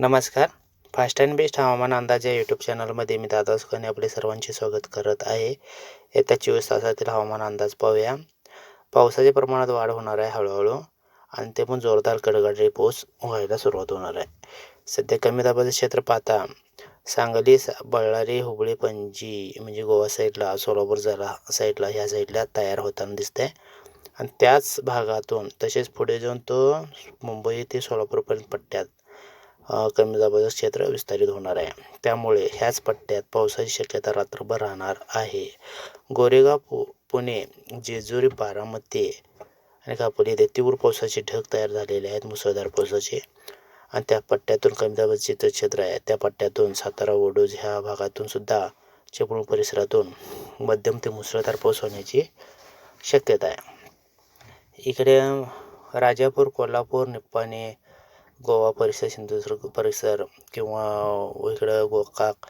नमस्कार. Fast and best हवामान अंदाज या यूट्यूब चॅनलमध्ये मी दादा सुखाने आपले सर्वांचे स्वागत करत आहे. येत्या चोवीस तासातील हवामान अंदाज पाहूया. पावसाच्या प्रमाणात वाढ होणार आहे हळूहळू आणि ते पण जोरदार कडकडी पाऊस व्हायला सुरुवात होणार आहे. सध्या कमी दाबाचं क्षेत्र पाहता सांगली स बळ्ळारी हुबळी पणजी म्हणजे गोवा साईडला सोलापूर जरा साईडला ह्या साईडला तयार होताना दिसतंय. आणि त्याच भागातून तसेच पुढे जाऊन तो मुंबई ते सोलापूरपर्यंत पट्ट्यात कमी दाबाचं क्षेत्र विस्तारित होणार आहे. त्यामुळे ह्याच पट्ट्यात पावसाची शक्यता रात्रभर राहणार आहे. गोरेगाव पु पुणे जेजुरी बारामती आणि कापोली येथे तीव्र पावसाचे ढग तयार झालेले आहेत. मुसळधार पावसाचे आणि त्या पट्ट्यातून कमी दाबाचे जे क्षेत्र आहे त्या पट्ट्यातून सातारा ओडोज ह्या भागातून सुद्धा चिपळूण परिसरातून मध्यम ते मुसळधार पाऊस होण्याची शक्यता आहे. इकडे राजापूर कोल्हापूर निप्पाणी गोवा परिसर सिंधुदुर्ग परिसर किंवा इकडं गोकाक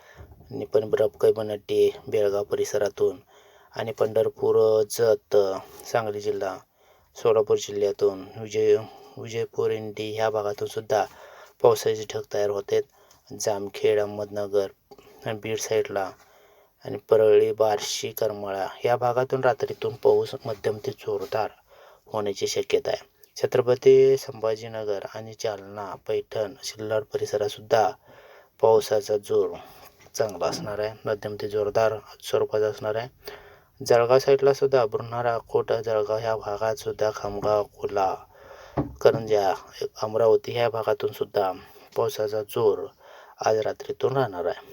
आणि रबकई बनट्टी बेळगाव परिसरातून आणि पंढरपूर जत सांगली जिल्हा सोलापूर जिल्ह्यातून विजय विजयपूर इंडी ह्या भागातून सुद्धा पावसाचे ढग तयार होते जामखेड अहमदनगर बीड साईडला आणि परळी बार्शी करमाळा या भागातून रात्रीतून पाऊस मध्यम ते जोरदार होण्याची शक्यता आहे. छत्रपती संभाजीनगर आणि जालना पैठण सिल्लोड परिसरातसुद्धा पावसाचा जोर चांगला असणार आहे. मध्यम ते जोरदार स्वरूपाचा असणार आहे. जळगाव साईडला सुद्धा बुरणारा कोट जळगाव ह्या भागात सुद्धा खामगाव कोला करंजा अमरावती ह्या भागातून सुद्धा पावसाचा जोर आज रात्रीतून राहणार आहे.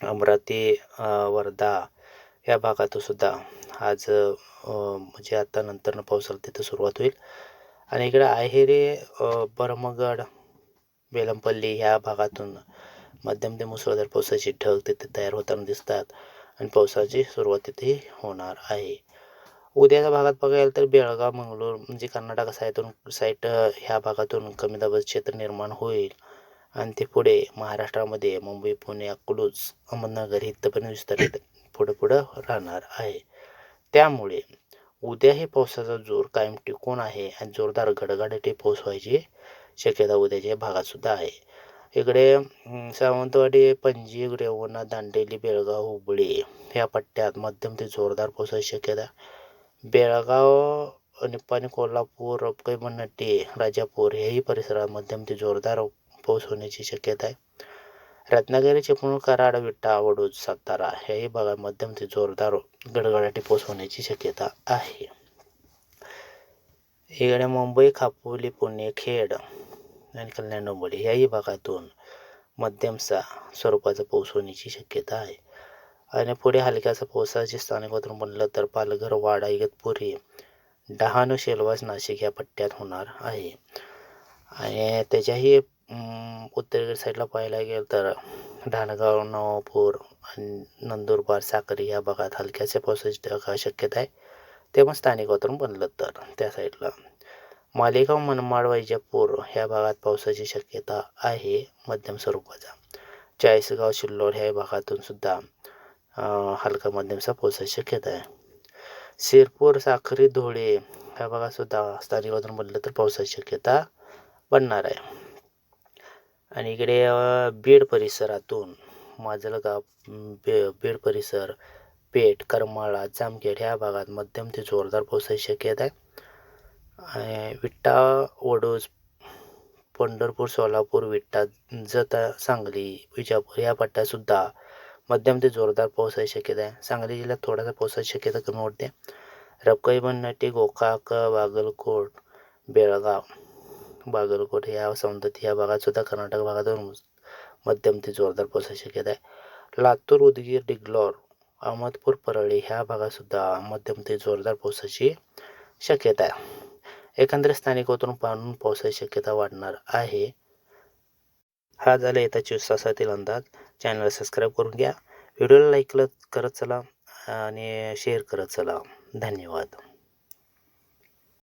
अमरावती वर्धा या भागातून सुद्धा आज म्हणजे आता नंतर पावसाला तिथं सुरुवात होईल. आणि इकडं आहेरे बर्मगड बेलमपल्ली ह्या भागातून. मध्यम ते मुसळधार पावसाची ढग तिथे तयार होताना दिसतात आणि पावसाची सुरुवात तिथे होणार आहे. उद्याच्या भागात बघायला तर बेळगाव मंगळूर म्हणजे कर्नाटक साईडून साईट ह्या भागातून कमी दाबाचं क्षेत्र निर्माण होईल. आणि ते पुढे महाराष्ट्रामध्ये मुंबई पुणे अकलूज अहमदनगर इथंपर्यंत विस्तारित पुढं पुढं राहणार आहे. त्यामुळे उद्याही पावसाचा जोर कायम टिकून आहे आणि जोरदार गडगडाटी पाऊस व्हायची शक्यता उद्याच्या भागातसुद्धा आहे. इकडे सावंतवाडी पणजी रेवणा दांडेली बेळगाव हुबळी ह्या पट्ट्यात मध्यम ते जोरदार पावसाची शक्यता. बेळगाव निप्पाणी कोल्हापूर रपकई राजापूर हेही परिसरात मध्यम ते जोरदार पाऊस होण्याची शक्यता आहे. रत्नागिरीचे चिपळूण कराड विटा वडूज सातारा ह्याही भागात मध्यम ते जोरदार गडगडाटी पाऊस होण्याची शक्यता आहे. इकडे मुंबई खापोली पुणे खेड आणि कल्याण डोंबोली याही भागातून मध्यमचा स्वरूपाचा पाऊस होण्याची शक्यता आहे. आणि पुढे हलक्याचा पावसाचे स्थानिक वातावरण बनलं तर पालघर वाडा इगतपुरी डहाणू शेलवास नाशिक या पट्ट्यात होणार आहे. आणि त्याच्याही अं, उत्तरेकडे साईडला पाहायला गेलं तर ढाणगाव नवापूर आणि नंदुरबार साक्री या भागात हलक्याच्या पावसाची ढगा शक्यता आहे. ते पण स्थानिक वातावरण बनलं तर त्या साईडला. मालेगाव मनमाड वैजापूर ह्या भागात पावसाची शक्यता आहे मध्यम स्वरूपाचा. चाळीसगाव शिल्लोड ह्या भागातून सुद्धा हलका मध्यमचा पावसाची शक्यता आहे. शिरपूर साखरी धुळे ह्या भागात सुद्धा स्थानिक वातावरण बनलं तर पावसाची शक्यता बनणार आहे. आणि इकडे बीड परिसरातून माजलगाव बे बीड परिसर पेठ करमाळा जामखेड ह्या भागात मध्यम ते जोरदार पावसाची शक्यता आहे. विट्टा वडूज पंढरपूर सोलापूर विट्टा जता सांगली विजापूर या पट्ट्यातसुद्धा मध्यम ते जोरदार पावसाची शक्यता आहे. सांगली जिल्ह्यात थोडासा पावसाची शक्यता कमी वाटते रपकई बननाटी गोकाक बागलकोट बेळगाव बागलकोट या सौंदती या भागात सुद्धा कर्नाटक भागातून मध्यम ते जोरदार पावसाची शक्यता आहे. लातूर उदगीर डिग्लोर अहमदपूर परळी ह्या भागातसुद्धा मध्यम ते जोरदार पावसाची शक्यता आहे. एकंदरीत स्थानिक वातावरण पाहून पावसाची शक्यता वाढणार आहे. हा झाला येत्या चोवीस अंदाज. चॅनलला सबस्क्राईब करून घ्या. व्हिडिओला लाईक करत चला आणि शेअर करत चला. धन्यवाद.